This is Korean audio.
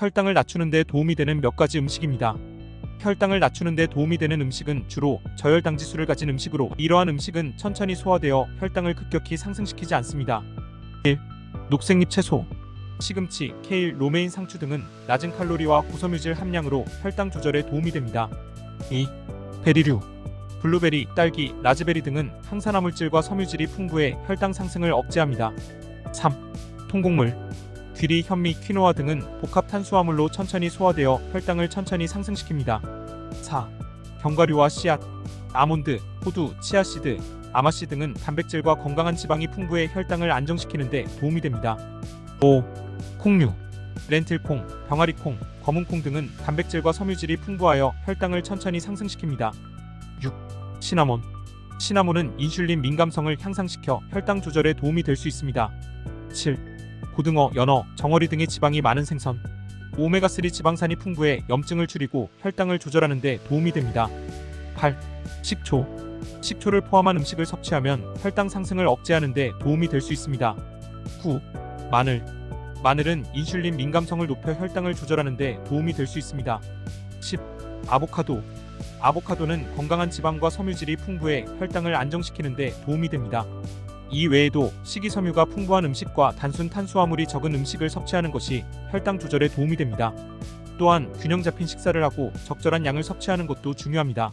혈당을 낮추는 데 도움이 되는 몇 가지 음식입니다. 혈당을 낮추는 데 도움이 되는 음식은 주로 저혈당 지수를 가진 음식으로 이러한 음식은 천천히 소화되어 혈당을 급격히 상승시키지 않습니다. 1. 녹색잎 채소 시금치, 케일, 로메인 상추 등은 낮은 칼로리와 고섬유질 함량으로 혈당 조절에 도움이 됩니다. 2. 베리류 블루베리, 딸기, 라즈베리 등은 항산화물질과 섬유질이 풍부해 혈당 상승을 억제합니다. 3. 통곡물 귀리, 현미, 퀴노아 등은 복합 탄수화물로 천천히 소화되어 혈당을 천천히 상승시킵니다. 4. 견과류와 씨앗 아몬드, 호두, 치아씨드, 아마씨 등은 단백질과 건강한 지방이 풍부해 혈당을 안정시키는 데 도움이 됩니다. 5. 콩류 렌틸콩, 병아리콩, 검은콩 등은 단백질과 섬유질이 풍부하여 혈당을 천천히 상승시킵니다. 6. 시나몬 시나몬은 인슐린 민감성을 향상시켜 혈당 조절에 도움이 될 수 있습니다. 7. 고등어, 연어, 정어리 등의 지방이 많은 생선 오메가3 지방산이 풍부해 염증을 줄이고 혈당을 조절하는 데 도움이 됩니다. 8. 식초 식초를 포함한 음식을 섭취하면 혈당 상승을 억제하는 데 도움이 될 수 있습니다. 9. 마늘 마늘은 인슐린 민감성을 높여 혈당을 조절하는 데 도움이 될 수 있습니다. 10. 아보카도 아보카도는 건강한 지방과 섬유질이 풍부해 혈당을 안정시키는 데 도움이 됩니다. 이 외에도 식이섬유가 풍부한 음식과 단순 탄수화물이 적은 음식을 섭취하는 것이 혈당 조절에 도움이 됩니다. 또한 균형 잡힌 식사를 하고 적절한 양을 섭취하는 것도 중요합니다.